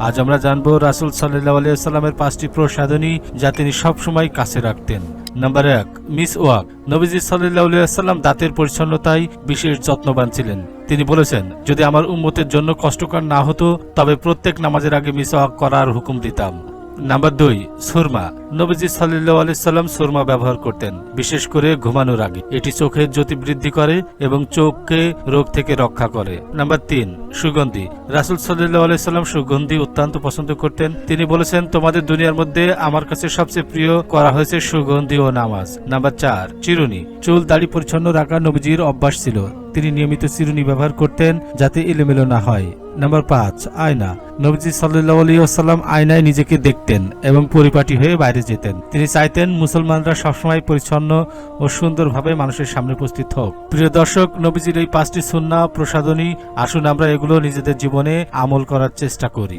আজ আমরা জানব রাসুল সাল্লাহ আলিয়াল্লামের পাঁচটি প্রসাধনী যা তিনি সবসময় কাছে রাখতেন। নাম্বার এক, মিস ওয়াক। নবীজি সাল্লাহ আলিয়াল্লাম দাঁতের পরিচ্ছন্নতায় বিশেষ যত্নবান ছিলেন। তিনি বলেছেন, যদি আমার উম্মতের জন্য কষ্টকর না হতো, তবে প্রত্যেক নামাজের আগে মিস ওয়াক করার হুকুম দিতাম। নাম্বার দুই, সুরমা। নবীজি সাল্লাহ আলাইসাল্লাম সুরমা ব্যবহার করতেন, বিশেষ করে ঘুমানোর আগে। এটি চোখের জ্যোতি বৃদ্ধি করে এবং চোখকে রোগ থেকে রক্ষা করে। নাম্বার তিন, সুগন্ধি। রাসুল সাল্লাহ আলাইসাল্লাম সুগন্ধি অত্যন্ত পছন্দ করতেন। তিনি বলেছেন, তোমাদের দুনিয়ার মধ্যে আমার কাছে সবচেয়ে প্রিয় করা হয়েছে সুগন্ধি ও নামাজ। নাম্বার চার, চিরুনি। চুল দাড়ি পরিচ্ছন্ন রাখা নবীজির অভ্যাস ছিল। তিনি নিয়মিত চিরুনি ব্যবহার করতেন যাতে এলোমেলো না হয়। নাম্বার পাঁচ, আয়না। নবজি সাল্লাম আয়নায় নিজেকে দেখতেন এবং পরিপাটি হয়ে বাইরে যেতেন। তিনি চাইতেন মুসলমানরা সবসময় পরিচ্ছন্ন ও সুন্দরভাবে মানুষের সামনে উপস্থিত হোক। প্রিয় দর্শক, নবীজির এই পাঁচটি সুন্না প্রসাদনী আসুন আমরা এগুলো নিজেদের জীবনে আমল করার চেষ্টা করি।